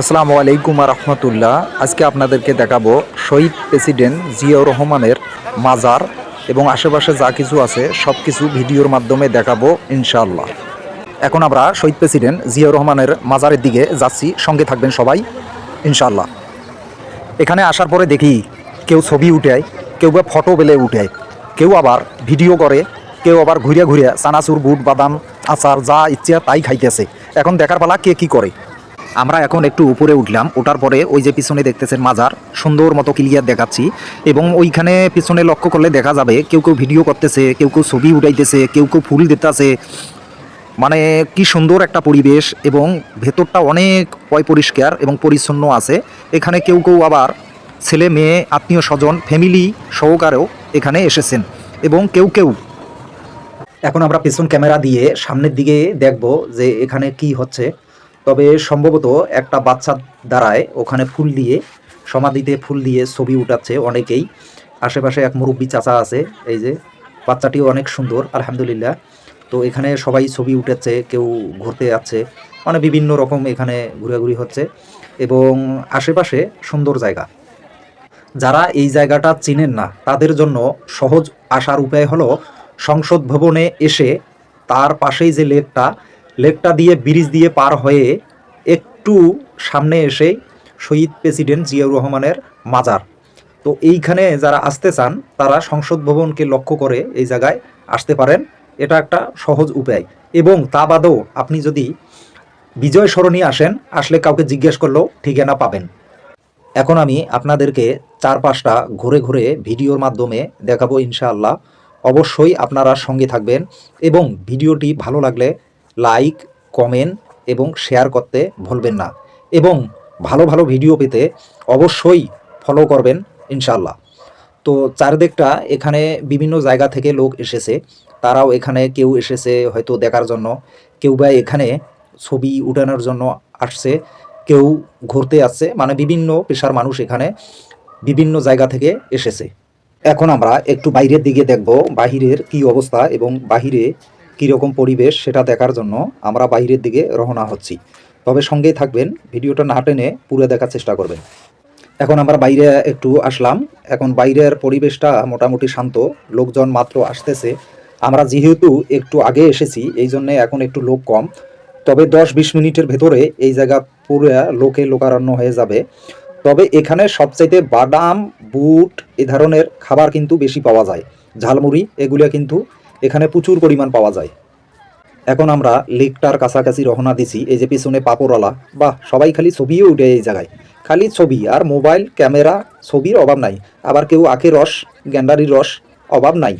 আসসালামু আলাইকুম রহমতুল্লাহ। আজকে আপনাদেরকে দেখাবো শহীদ প্রেসিডেন্ট জিয়াউর রহমানের মাজার এবং আশেপাশে যা কিছু আছে সব কিছু ভিডিওর মাধ্যমে দেখাবো ইনশাআল্লাহ। এখন আমরা শহীদ প্রেসিডেন্ট জিয়াউর রহমানের মাজারের দিকে যাচ্ছি। সঙ্গে থাকবেন সবাই, ইনশাআল্লাহ। এখানে আসার পরে দেখি কেউ ছবি উঠায় কেউ বা ফটো বেলে উঠায় কেউ আবার ভিডিও করে, কেউ আবার ঘুরিয়া ঘুরিয়া চানাচুর, বুট বাদাম, আচার যা ইচ্ছা তাই খাইতেছে। এখন দেখার পালা কে কি করে? আমরা এখন একটু উপরে উঠলাম, ওঠার পরে ওই যে পিছনে দেখতেছেন মাজার, সুন্দর মতো ক্লিয়ার দেখাচ্ছি এবং ওইখানে পিছনে লক্ষ্য করলে দেখা যাবে কেউ কেউ ভিডিও করতেছে, কেউ কেউ ছবি উঠাইতেছে, কেউ কেউ ফুল দিতেছে। মানে কি সুন্দর একটা পরিবেশ এবং ভেতরটা অনেক পয় পরিষ্কার এবং পরিচ্ছন্ন আছে। এখানে কেউ কেউ আবার ছেলে, মেয়ে, আত্মীয় স্বজন ফ্যামিলি সহকারেও এখানে এসেছেন এবং কেউ কেউ এখন আমরা পেছন ক্যামেরা দিয়ে সামনের দিকে দেখব যে এখানে কি হচ্ছে। তবে সম্ভবত একটা বাচ্চা দ্বারায় ওখানে ফুল দিয়ে, সমাধিতে ফুল দিয়ে ছবি উঠাচ্ছে অনেকেই। আশেপাশে এক মুরব্বী চাচা আছে, এই যে, বাচ্চাটিও অনেক সুন্দর, আলহামদুলিল্লাহ। তো এখানে সবাই ছবি উঠেছে, কেউ ঘুরতে যাচ্ছে মানে বিভিন্ন রকম এখানে ঘুরাঘুরি হচ্ছে এবং আশেপাশে সুন্দর জায়গা। যারা এই জায়গাটা চিনেন না, তাদের জন্য সহজ আসার উপায় হলো সংসদ ভবনে এসে তার পাশেই যে লেকটা লেকটা দিয়ে ব্রিজ দিয়ে পার হয়ে একটু সামনে এসে শহীদ প্রেসিডেন্ট জিয়াউর রহমানের মাজার। তো এইখানে যারা আসতে চান, তারা সংসদ ভবনকে লক্ষ্য করে এই জায়গায় আসতে পারেন। এটা একটা সহজ উপায়। এবং তা বাদেও আপনি যদি বিজয় সরণি আসেন, আসলে কাউকে জিজ্ঞেস করলেও ঠিকানা পাবেন। এখন আমি আপনাদেরকে চার পাঁচটা ঘুরে ঘুরে ভিডিওর মাধ্যমে দেখাবো ইনশাআল্লাহ। অবশ্যই আপনারা সঙ্গে থাকবেন এবং ভিডিওটি ভালো লাগলে লাইক, কমেন্ট এবং শেয়ার করতে ভুলবেন না। এবং ভালো ভালো ভিডিও পেতে অবশ্যই ফলো করবেন ইনশাল্লাহ তো চারদিকটা এখানে বিভিন্ন জায়গা থেকে লোক এসেছে। তারাও এখানে কেউ এসেছে হয়তো দেখার জন্য। কেউ বা এখানে ছবি উঠানোর জন্য আসছে। কেউ ঘুরতে আসছে। মানে বিভিন্ন পেশার মানুষ এখানে বিভিন্ন জায়গা থেকে এসেছে। এখন আমরা একটু বাইরের দিকে দেখব বাহিরের কি অবস্থা এবং বাহিরে কীরকম পরিবেশ সেটা দেখার জন্য আমরা বাইরের দিকে রওনা হচ্ছি। তবে সঙ্গেই থাকবেন, ভিডিওটা না টেনে পুরো দেখার চেষ্টা করবেন। এখন আমরা বাইরে একটু আসলাম। এখন বাইরের পরিবেশটা মোটামুটি শান্ত, লোকজন মাত্র আসতেছে। আমরা যেহেতু একটু আগে এসেছি, এই জন্য এখন একটু লোক কম। তবে দশ বিশ মিনিটের ভেতরে এই জায়গা পুরো লোকে লোকারণ্য হয়ে যাবে। তবে এখানে সবচাইতে বাদাম, বুট এ ধরনের খাবার কিন্তু বেশি পাওয়া যায়। ঝালমুড়ি, এগুলো কিন্তু এখানে প্রচুর পরিমাণ পাওয়া যায়। এখন আমরা লেকটার কাছাকাছি রহনা দিছি, এই যে পিছনে পাপড়ওয়ালা। বা সবাই খালি ছবিও উঠে এই জায়গায়। খালি ছবি আর মোবাইল, ক্যামেরা, ছবির অভাব নাই। আবার কেউ আখের রস, গ্যান্ডারির রস, অভাব নাই।